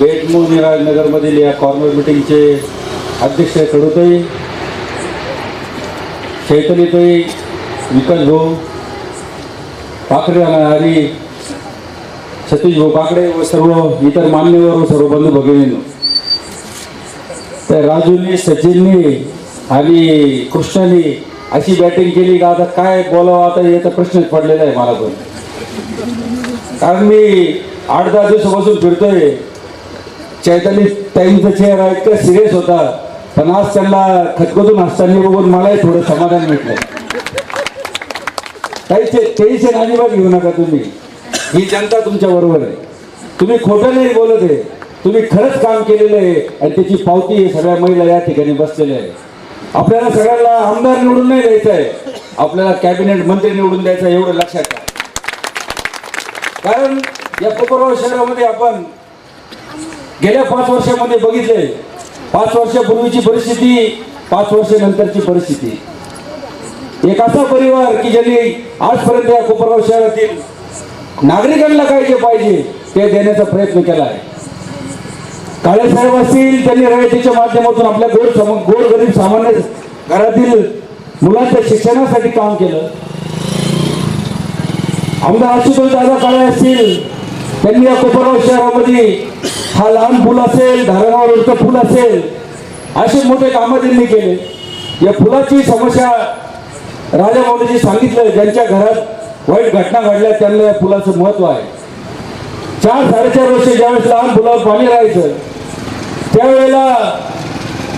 बेटमो नगरमधील या कॉर्नर मिटिंगचे अध्यक्ष कडूताई चैतन्यताई विकास भाऊ काकडे आणि सतीश भाऊ काकडे व सर्व इतर मान्यवर व सर्व बंधू भगिनींनो. तर राजूनी सचिननी आणि कृष्णानी अशी बॅटिंग केली का आता काय बोलावं आता याचा प्रश्नच पडलेला आहे मला पण. कारण मी आठ दहा दिवसापासून फिरतोय. चैतन्य ताईंचा चेहरा इतका सिरियस होता. पण आज त्यांना खतखतून हसताना बघून मलाही थोडं समाधान मिळतं काहीचे टेन्शन अजिबात घेऊ नका तुम्ही. ही जनता तुमच्या बरोबर आहे. तुम्ही खोटं नाही बोलत आहे. तुम्ही खरंच काम केलेलं आहे आणि त्याची पावती आहे. सगळ्या महिला या ठिकाणी बसलेल्या आहे आपल्याला सगळ्यांना आमदार निवडून नाही द्यायचं आहे. आपल्याला कॅबिनेट मंत्री निवडून द्यायचं आहे एवढं लक्षात ठेवा. कारण या कोपरगाव शहरामध्ये आपण गेल्या पाच वर्षामध्ये बघितले. पाच वर्षापूर्वीची परिस्थिती पाच वर्षानंतरची परिस्थिती. एक असा परिवार की ज्यांनी आजपर्यंत या कोपरगाव शहरातील नागरिकांना काय जे पाहिजे ते देण्याचा प्रयत्न केला आहे. काळे साहेब असतील त्यांनी रयतेच्या माध्यमातून आपल्या गोर सम गोर गरीब सामान्य घरातील मुलांच्या शिक्षणासाठी काम केलं. आमदार आशुतोष दादा काळे असतील त्यांनी या कोपरगाव शहरामध्ये हा लहान पूल असेल धारणावरचं पूल असेल असे मोठे कामं त्यांनी केले. या फुलाची समस्या राजा सांगितलं ज्यांच्या घरात वाईट घटना घडल्या त्यांना या फुलाचं महत्त्व आहे. चार साडेचार वर्ष ज्यावेळेस लहान फुलावर पाणी राहायचं त्यावेळेला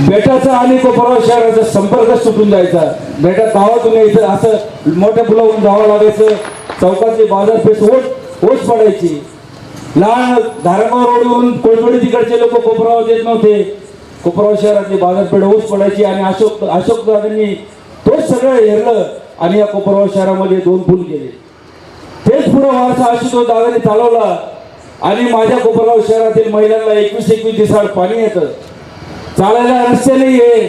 बेटाचा आणि कोपरगाव शहराचा संपर्क सुटून जायचा. बेटा गावातून यायचं असं मोठ्या फुलावरून जावं लागायचं चौकातली बाजारपेठ ओट ओस पडायची. लहान धारगाव रोडवरून कोळपडी तिकडचे लोक कोपरावर येत नव्हते. कोपराव शहरातली बाजारपेठ ओस पडायची आणि अशोक अशोक दादांनी तोच सगळं हेरलं आणि या कोपराव शहरामध्ये दोन पूल केले तेच पुढं वारसा अशोक दादांनी चालवला आणि माझ्या कोपराव शहरातील महिलांना एकवीस एकवीस दिवसाड पाणी येतं. चालायला रस्ते नाही आहे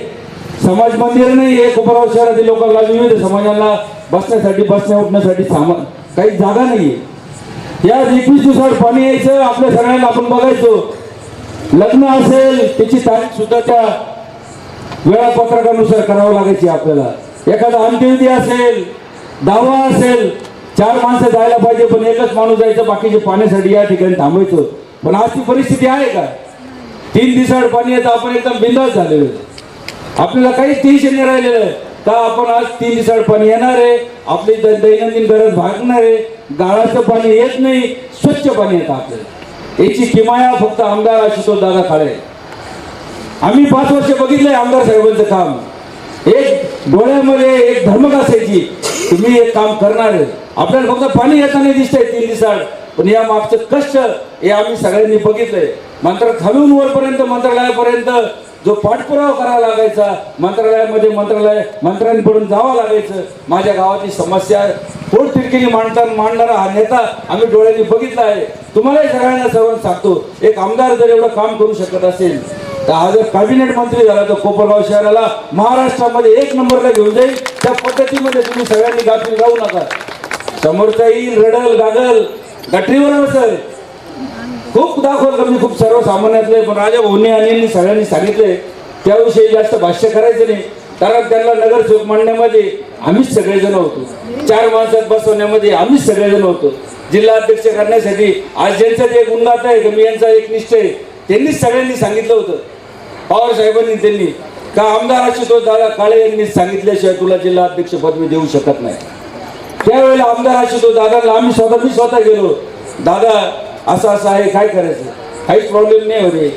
समाज मंदिर नाही आहे कोपराव शहरातील लोकांना विविध समाजाला बसण्यासाठी बसण्या उठण्यासाठी सामान काही जागा नाही आहे या एकवीस दिवसावर पाणी यायचं आपल्या सगळ्यांना आपण बघायचो. लग्न असेल त्याची तारीख सुद्धा त्या वेळापत्रकानुसार करावं लागायची आपल्याला. एखादा अंत्यविधी असेल दावा असेल चार माणसं जायला पाहिजे पण एकच माणूस जायचं बाकीचे पाण्यासाठी या ठिकाणी थांबायचं. पण आज ती परिस्थिती आहे का? तीन दिवसाड पाणी येतं आपण एकदम बिंदास झालेलो. आपल्याला काहीच टेन्शन नाही राहिलेलं. आहे. का आपण आज तीन दिवसाड पाणी येणार आहे. आपली दैनंदिन गरज भागणार आहे. गाळाचं पाणी येत नाही. स्वच्छ पाणी येतं आपल्याला. याची किमाया फक्त आमदार आशुतोष दादा खाळे आम्ही पाच वर्ष बघितलंय आमदार साहेबांचं काम. एक डोळ्यामध्ये एक धर्मक असायची. तुम्ही एक काम करणार आहे. आपल्याला फक्त पाणी येताना दिसतंय तीन दिवसाड पण या मागचं कष्ट हे आम्ही सगळ्यांनी बघितलंय. मंत्र खालून वरपर्यंत मंत्रालयापर्यंत जो पाठपुरावा करावा लागायचा मंत्रालयामध्ये मंत्रालय मंत्र्यांकडून जावं लागायचं माझ्या गावाची समस्या पोट तिरकीने मांडता मांडणारा हा नेता आम्ही डोळ्यांनी बघितला आहे. तुम्हालाही सगळ्यांना सर्वांना सांगतो एक आमदार जर एवढं काम करू शकत असेल तर हा जर कॅबिनेट मंत्री झाला तर कोपरगाव शहराला महाराष्ट्रामध्ये एक नंबरला घेऊन जाईल. त्या पद्धतीमध्ये तुम्ही सगळ्यांनी गाठी जाऊ नका. समोरचा येईल रडल गागल. गटरीवर बसल खूप दाखवलं म्हणजे खूप सर्वसामान्यातले पण राजा भाऊने आणि सगळ्यांनी सांगितले त्याविषयी जास्त भाष्य करायचं नाही. कारण त्यांना नगरसेवक मांडण्यामध्ये आम्हीच सगळेजण होतो. चार माणसात बसवण्यामध्ये आम्हीच सगळेजण होतो. जिल्हा अध्यक्ष करण्यासाठी आज ज्यांचा एक उन्नात आहे मी यांचा एक निष्ठ आहे त्यांनीच सगळ्यांनी सांगितलं होतं. पवार साहेबांनी त्यांनी. का आमदार आशुतोष दादा काळे यांनी सांगितल्याशिवाय तुला जिल्हा अध्यक्ष पद मी देऊ शकत नाही. त्यावेळेला आमदार आशुतोष दादाला आम्ही स्वतः मी स्वतः गेलो. दादा असं असं आहे काय करायचं? काहीच प्रॉब्लेम नाही होते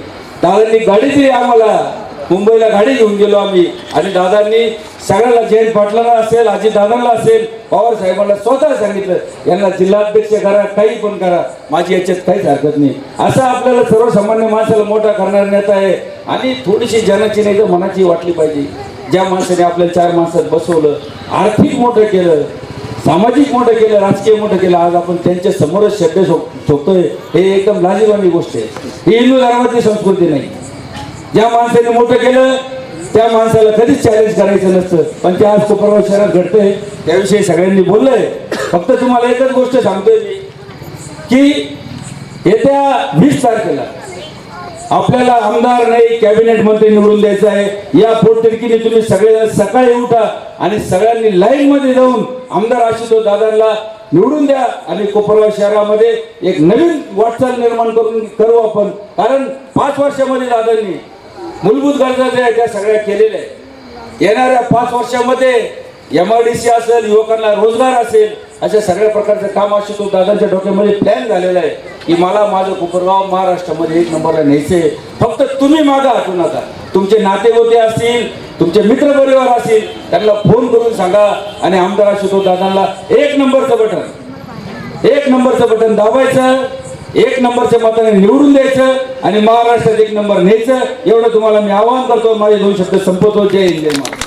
दादांनी गाडी दिली आम्हाला. मुंबईला गाडी घेऊन गेलो आम्ही. आणि दादांनी सगळ्याला जयंत पाटलाला असेल आजी दादांना असेल पवार साहेबांना स्वतः सांगितलं यांना जिल्हाध्यक्ष करा काही पण करा. माझी याच्यात काहीच हरकत नाही. असं आपल्याला सर्वसामान्य माणसाला मोठा करणारा नेता आहे. आणि थोडीशी जनाची नाही तर मनाची वाटली पाहिजे. ज्या माणसाने आपल्याला चार माणसात बसवलं आर्थिक मोठं केलं सामाजिक मोठं केलं राजकीय मोठं केलं आज आपण त्यांच्या समोरच शब्द शोधतोय हे एकदम लाजीवानी गोष्ट आहे. ही हिंदू धर्माची संस्कृती नाही. ज्या माणसाने मोठं केलं त्या माणसाला कधीच चॅलेंज करायचं नसतं. पण ते आज कोपरगाव शहरात घडतंय. त्याविषयी सगळ्यांनी बोललंय. फक्त तुम्हाला एकच गोष्ट सांगतोय मी की येत्या वीस तारखेला आपल्याला आमदार नाही कॅबिनेट मंत्री निवडून द्यायचं आहे. या पोटतिडकीने तुम्ही सगळे सकाळी उठा आणि सगळ्यांनी लाईन मध्ये जाऊन आमदार आशुतोष दादांना निवडून द्या आणि कोपरगाव शहरामध्ये एक नवीन वाटचाल निर्माण करून करू आपण. कारण पाच वर्षामध्ये दादांनी मूलभूत गरजा ज्या त्या सगळ्या केलेल्या आहेत. येणाऱ्या पाच वर्षामध्ये एम आय डी सी असेल युवकांना रोजगार असेल अशा सगळ्या प्रकारचं काम असतो दादांच्या डोक्यामध्ये प्लॅन झालेला आहे. की मला माझं कोपरगाव महाराष्ट्रामध्ये एक नंबरला न्यायचे फक्त तुम्ही मागा हटू नका. तुमचे नातेगोते असतील तुमचे मित्रपरिवार असतील त्यांना फोन करून सांगा आणि आमदार आशुतोष दादांना एक नंबरचं बटन एक नंबरचं बटन दाबायचं एक नंबरच्या मताने निवडून द्यायचं आणि महाराष्ट्रात एक नंबर न्यायचं. एवढं तुम्हाला मी आवाहन करतो. माझे दोन शब्द संपवतो. जय हिंद जय महाराष्ट्र.